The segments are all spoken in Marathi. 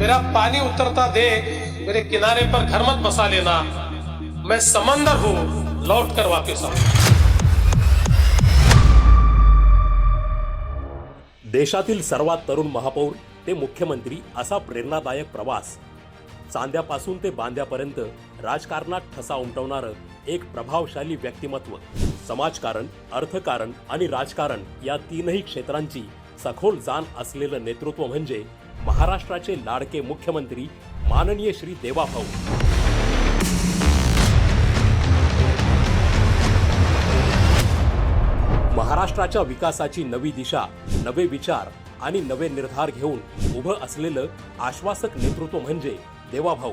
मेरा पानी उतरता देख मेरे किनारे पर घर मत बसा लेना। मैं समंदर हूँ लौट कर वापिस आ देशातील सर्वात तरुण महापौर ते मुख्यमंत्री असा प्रेरणादायक प्रवास. चांद्यापासून ते बांद्यापर्यंत राजकारणात ठसा उमटवणारं एक प्रभावशाली व्यक्तिमत्व समाजकारण अर्थकारण आणि राजकारण या तीनही क्षेत्रांची सखोल जाण असलेलं नेतृत्व म्हणजे महाराष्ट्राचे लाडके मुख्यमंत्री माननीय श्री देवाभाऊ. महाराष्ट्राच्या विकासाची नवी दिशा नवे विचार आणि नवे निर्धार घेऊन उभं असलेलं आश्वासक नेतृत्व म्हणजे देवाभाऊ.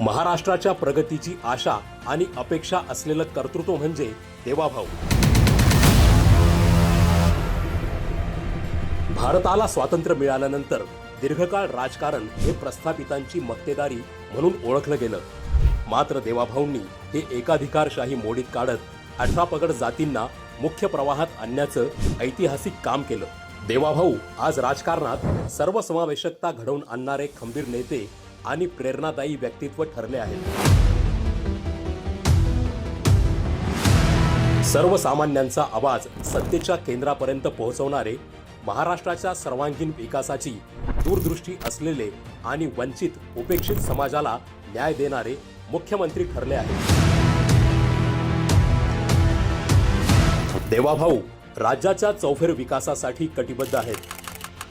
महाराष्ट्राच्या प्रगतीची आशा आणि अपेक्षा असलेलं कर्तृत्व म्हणजे देवाभाऊ. भारताला स्वातंत्र्य मिळाल्यानंतर दीर्घकाळ राजकारण हे प्रस्थापितांची मक्तेदारी म्हणून ओळखलं गेलं. मात्र देवाभाऊंनी हे एकाधिकारशाही मोडीत काढत अठरा पगड जातींना मुख्य प्रवाहात आणण्याचं ऐतिहासिक काम केलं. देवाभाऊ आज राजकारणात सर्वसमावेशकता घडवून आणणारे खंबीर नेते आणि प्रेरणादायी व्यक्तित्व ठरले आहेत. सर्वसामान्यांचा आवाज सत्तेच्या केंद्रापर्यंत पोहोचवणारे महाराष्ट्राच्या सर्वांगीण विकासाची दूरदृष्टी असलेले आणि वंचित उपेक्षित समाजाला न्याय देणारे मुख्यमंत्री ठरले आहेत. देवाभाऊ राज्याच्या चौफेर विकासासाठी कटिबद्ध आहेत.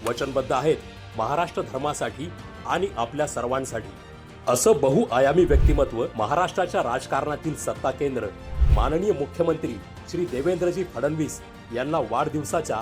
वचनबद्ध आहेत महाराष्ट्र धर्मासाठी आणि आपल्या सर्वांसाठी. असं बहुआयामी व्यक्तिमत्व महाराष्ट्राच्या राजकारणातील सत्ता केंद्र माननीय मुख्यमंत्री श्री देवेंद्रजी फडणवीस यांना वाढदिवसाच्या